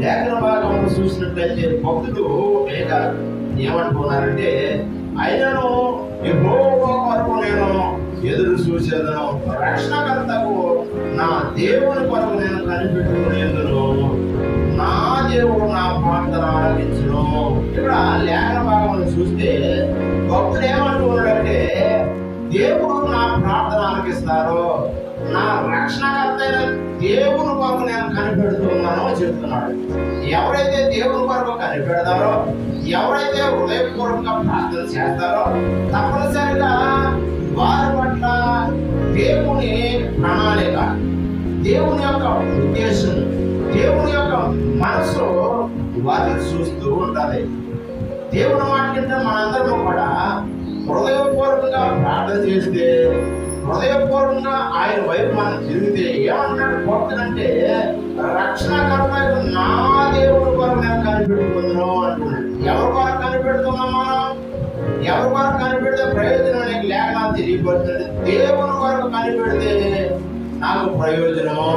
లేఖన భాగం చూసినట్లయితే భక్తుడు లేక ఏమంటున్నారంటే అయినను యెహోవా కొరకు నేను ఎదురు చూసేదను. రక్షణకర్తకు నా దేవుని కొరకు నేను కనిపెట్టుకునేందును. నా దేవుడు నా ప్రార్థన ఆలకించును. ఇక్కడ లేఖన భాగం చూస్తే భక్తుడు ఏమంటున్నాడంటే దేవుడు నా ప్రార్థన ఆలకిస్తారు నా రక్షణకర్త అయిన దేవుని కనిపెడుతున్నానో చెప్తున్నాడు ఎవరైతే దేవుని కొరకు కనిపెడతారో ఎవరైతే హృదయపూర్వకంగా ప్రార్థన చేస్తారో తప్పనిసరిగా వారి పట్ల దేవుని ప్రణాళిక దేవుని యొక్క ఉద్దేశం దేవుని యొక్క మనసు వారిని చూస్తూ ఉంటది దేవుని మాట కింద మనందరం కూడా హృదయపూర్వకంగా ప్రార్థన చేస్తే హృదయపూర్ణ ఆయన వైపు మనం తిరిగితే ఏమంటాడు భక్తుడంటే రక్షణకరమైన నా దేవుడు కొరకు నేను కనిపెడుతున్నాను అంటున్నాడు. ఎవరి కొరకు కనిపెడుతున్నాం మనం? ఎవరి కొరకు కనిపెడితే ప్రయోజనం నీకు లేక తెలియబడుతుంది దేవుని కొరకు కనిపెడితే నాకు ప్రయోజనము?